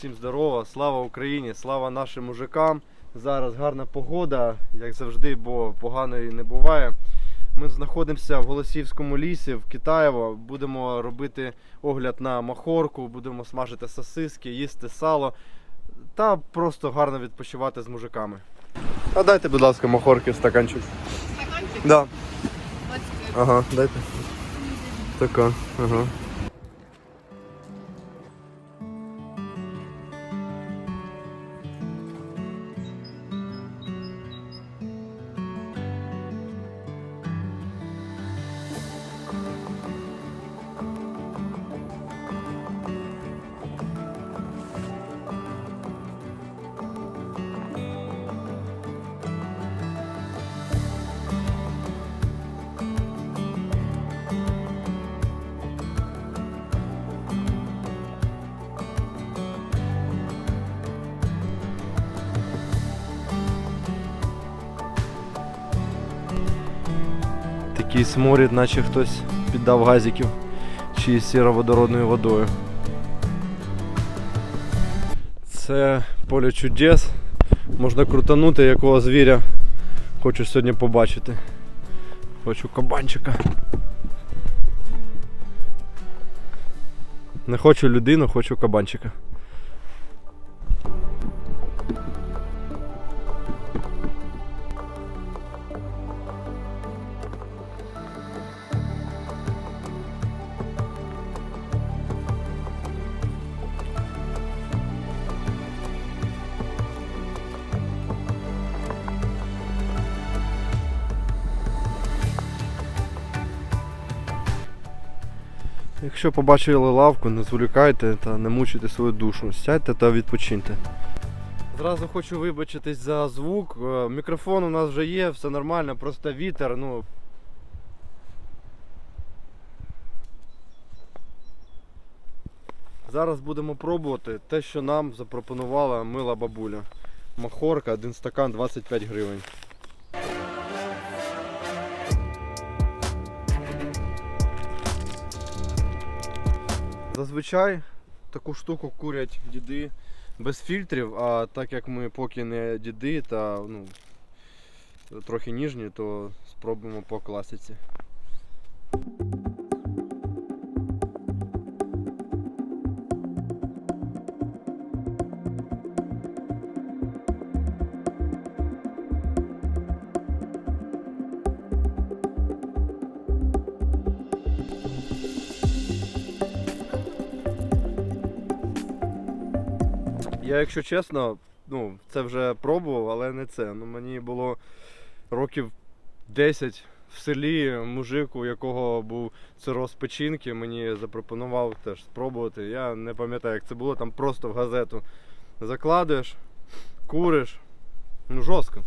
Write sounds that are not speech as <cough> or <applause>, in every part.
Всім здорово, слава Україні, слава нашим мужикам. Зараз гарна погода, як завжди, бо поганої не буває. Ми знаходимося в Голосіївському лісі в Китаєво. Будемо робити огляд на махорку, будемо смажити сосиски, їсти сало та просто гарно відпочивати з мужиками. А дайте, будь ласка, махорки стаканчик. Стаканчик? Да. Ага, дайте. Така, ага. Такий сморід, наче хтось піддав газиків чи сіроводородною водою. Це поле чудес. Можна крутанути, якого звіря хочу сьогодні побачити. Хочу кабанчика. Не хочу людину, хочу кабанчика. Якщо побачили лавку, не зволікайте та не мучайте свою душу. Сядьте та відпочиньте. Зразу хочу вибачитись за звук. Е, Мікрофон у нас вже є, все нормально, просто вітер. Ну. Зараз будемо пробувати те, що нам запропонувала мила бабуля. Махорка, один стакан 25 гривень. Зазвичай таку штуку курять діди без фільтрів, а так як ми поки не діди та ну, трохи ніжні, то спробуємо по класиці. Я, якщо чесно, ну, це вже пробував, але не це. Ну, мені було років 10 в селі мужик, у якого був цироз печінки, мені запропонував теж спробувати. Я не пам'ятаю, як це було, там просто в газету закладуєш, куриш. Ну, жорстко.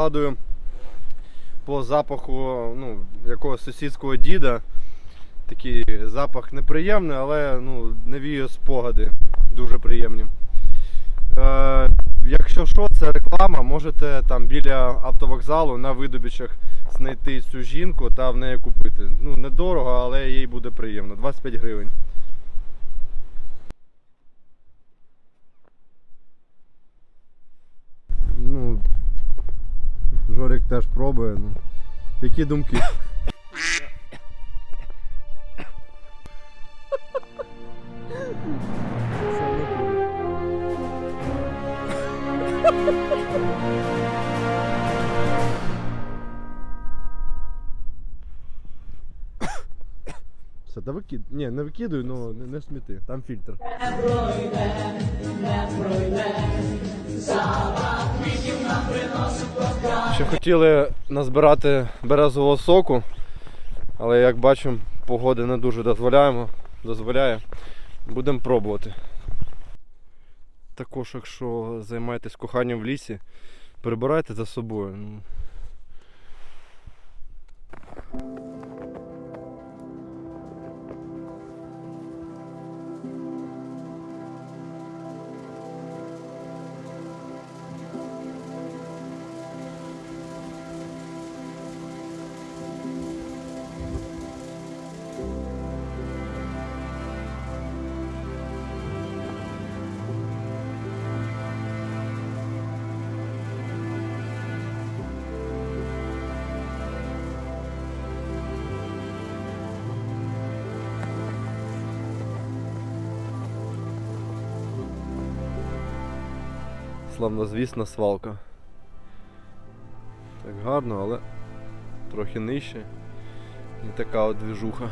Зразу згадую по запаху ну, якогось сусідського діда. Такий запах неприємний, але ну, навіює спогади дуже приємні. Е, якщо що, це реклама, можете там біля автовокзалу на видобічах знайти цю жінку та в неї купити. Ну, недорого, але їй буде приємно. 25 гривень. Ну, Жорик теж пробує. Ну. Які думки? Все, та викид... Ні, не викидуй, ну не, не сміти, там фільтр. Ще хотіли назбирати березового соку, але як бачимо, погода не дуже дозволяємо, дозволяє. Будемо пробувати. Також, якщо займаєтесь коханням в лісі, прибирайте за собою. Славнозвісна свалка. Так гарно, але трохи нижче. Не така от двіжуха.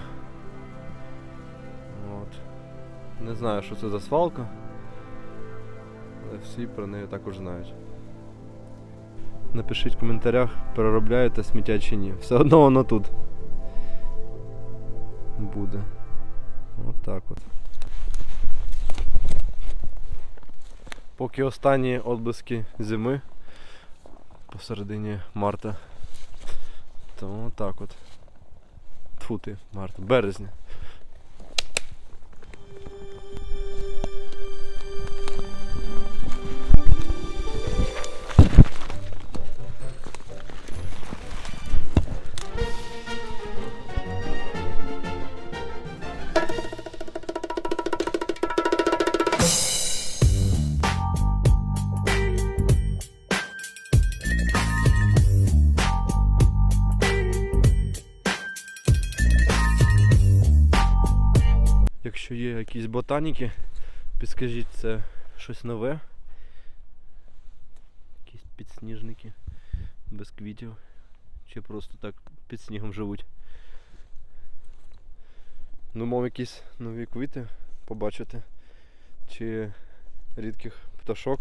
От. Не знаю, що це за свалка. Але всі про неї також знають. Напишіть в коментарях, переробляєте сміття чи ні. Все одно воно тут. Буде. От так от. Поки останні отблиски зими посередині марта. То так от. Тфу ти, марта, березня. Якісь ботаніки, підскажіть це щось нове. Якісь підсніжники без квітів. Чи просто так під снігом живуть. Ну, мов якісь нові квіти побачити. Чи рідких пташок.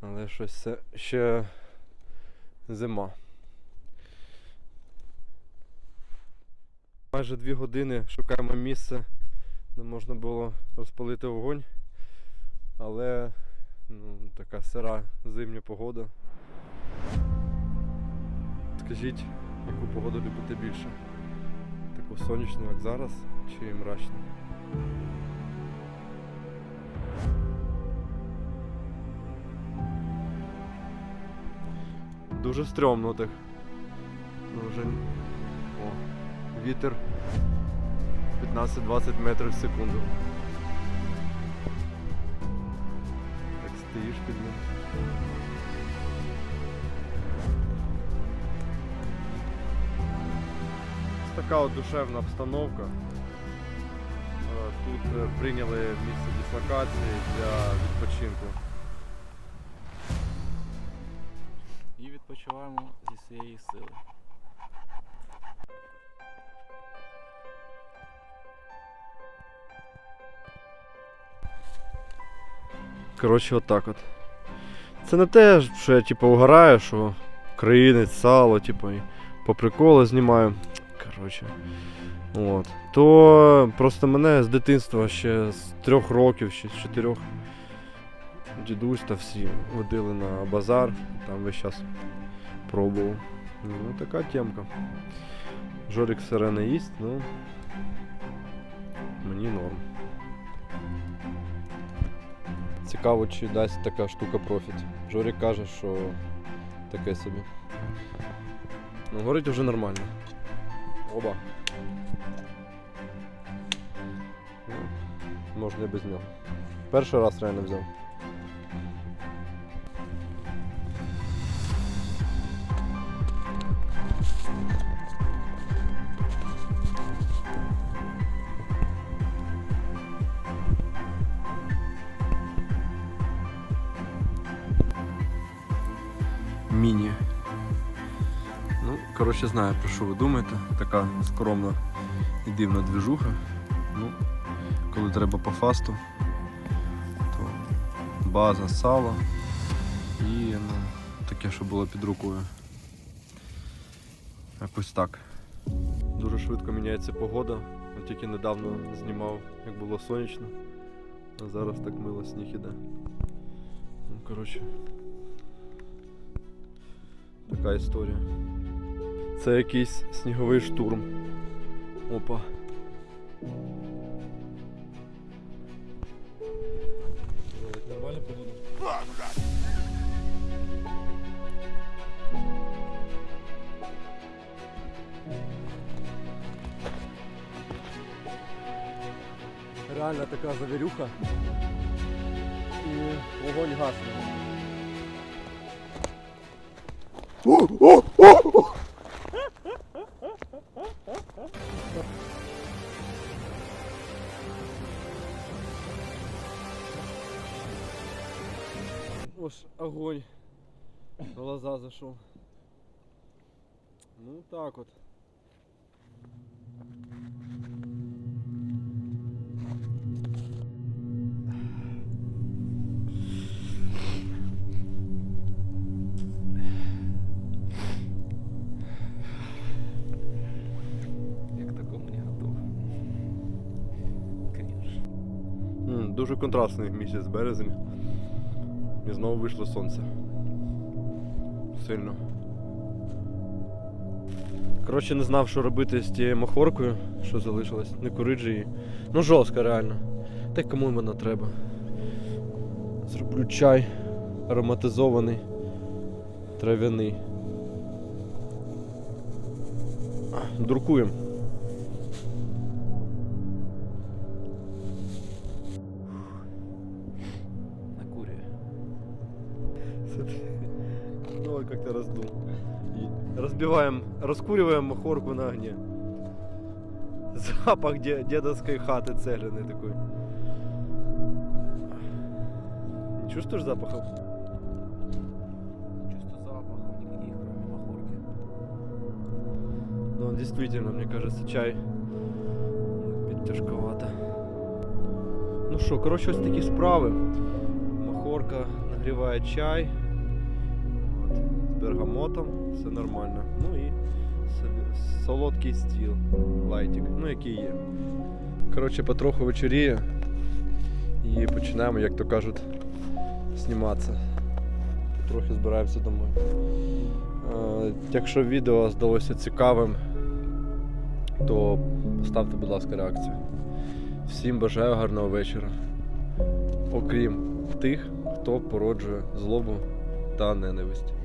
Але щось це ще зима. Майже дві години шукаємо місце, де можна було розпалити вогонь. Але ну, така сира зимня погода. Скажіть, яку погоду любите більше? Таку сонячну, як зараз, чи мрачну? Дуже стрьомно так. Вже... О, вітер 15-20 метрів в секунду. Так стоїш під ним. Ось така от душевна обстановка. Е, Тут е, прийняли місце дислокації для відпочинку. і відпочиваємо зі своєї сили. Коротше, отак от. Це не те, що я типу угораю, що країнець, сало, типу, і по приколу знімаю. Коротше. От. То просто мене з дитинства ще з трьох років, ще з чотирьох. Дідусь та всі водили на базар, там весь час пробував. Ну, така темка. Жорик сирене їсть, ну мені норм. Цікаво, чи дасть така штука профіт. Жорік каже, що таке собі. Ну, горить вже нормально. Оба. Ну, можна і без нього. Перший раз реально взяв. Коротше, знаю, про що ви думаєте. Така скромна і дивна движуха. Ну, коли треба по фасту, то база, сало і ну, таке, що було під рукою. Якось так. Дуже швидко міняється погода. От тільки недавно знімав, як було сонячно, а зараз так мило сніг іде. Ну, коротше, така історія. Це якийсь сніговий штурм. Опа. Нормально подумав. Реально така завірюха. І вогонь гасне. Ось огонь. В глаза зашел. Ну так вот. Такому не готов. Крінж. Дуже контрастний місяць березень. І знову вийшло сонце. Сильно. Коротше, не знав, що робити з тією махоркою, що залишилось. Не курить її. Ну, жорстко реально. Та кому вона треба. Зроблю чай ароматизований, трав'яний. Друкуємо. Разбиваем, раскуриваем махорку на огне. Запах дедовской хаты цегляный такой. Не чувствуешь запахов? Чувство запахов никаких, кроме махорки. Ну, действительно, мне кажется, чай тяжковато. Ну що, коротше, ось такі справи. Махорка нагріває чай. От, бергамотом, все нормально. Ну і солодкий стіл, лайтик, ну який є. Коротше, потроху вечоріє. І починаємо, як то кажуть, зніматися. Трохи збираємося домой. Е, Якщо відео здалося цікавим, то ставте, будь ласка, реакцію. Всім бажаю гарного вечора. Окрім тих, хто породжує злобу та ненависть.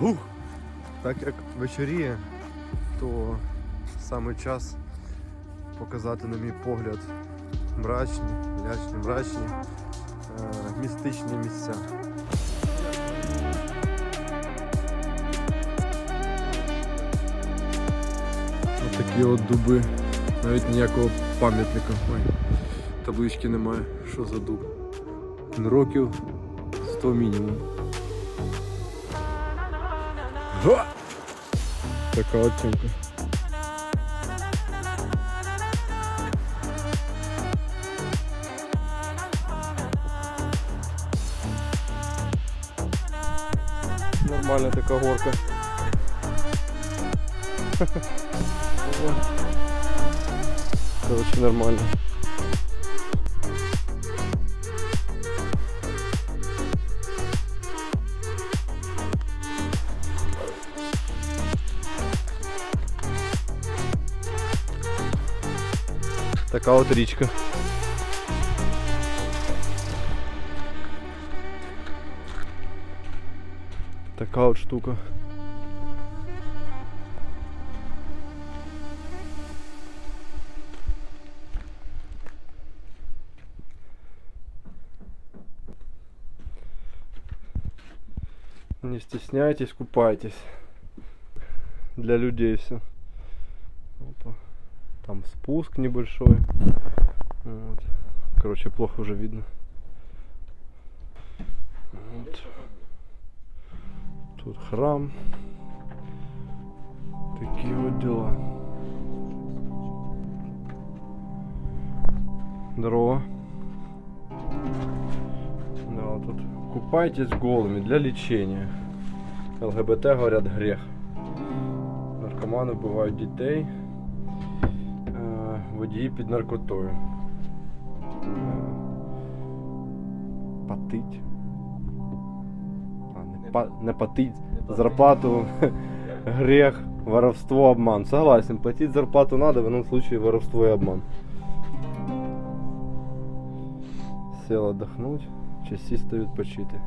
Ух! Так як вечоріє, то саме час показати, на мій погляд, мрачні, лячні, мрачні, е, містичні місця. Ось такі от дуби, навіть ніякого пам'ятника. Ой, таблички немає. Що за дуб? Років 100 мінімум. Така оцінка. Нормальна така горка. <laughs> Короче, нормально. Така от річка. Така от штука. Не стесняйтесь, купайтесь. Для людей все. Опа. Там спуск небольшой. Вот. Короче, плохо уже видно. Вот. Тут храм. Такі от дела. Здорово. Да, тут купайтесь голыми для лечения. ЛГБТ говорят грех. Наркомани вбивають дітей. Водії під наркотою. Е, Патить. А, не, па, не патить. Зарплату грех, воровство, обман. Согласен, платить зарплату надо, в ином случае воровство и обман. Сел отдохнуть, частісто відпочити.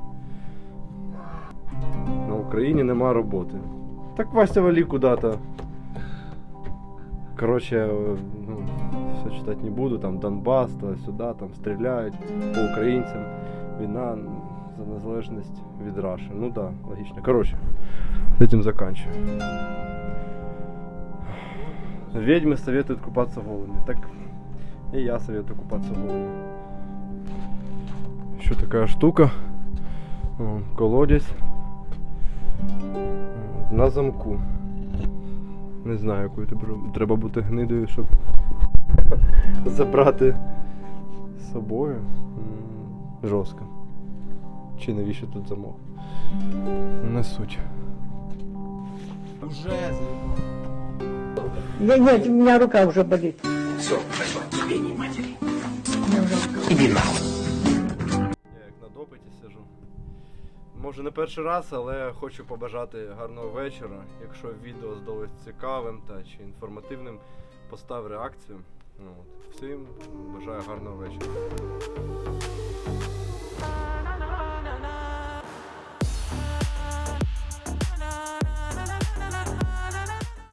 На Україні нема роботи. Так Вася вали куда-то. Короче, все читать не буду, там Донбас, сюда, там стріляють по українцям. Війна за незалежність від Раши. Ну да, логично. Короче, с этим заканчиваю. Ведьмы советуют купаться голыми. Так и я советую купаться голыми. Еще такая штука. Вон, колодязь. На замку. Не знаю, якою треба- треба бути гнидою, щоб <laughs> забрати з собою. Жорстко. Чи навіщо тут замок? Не суть. Уже Да нет, у меня рука уже болит. Я як на допиті сижу. Може не перший раз, але хочу побажати гарного вечора. Якщо відео здалось цікавим та чи інформативним, постав реакцію. Ну, от. Всім бажаю гарного вечора.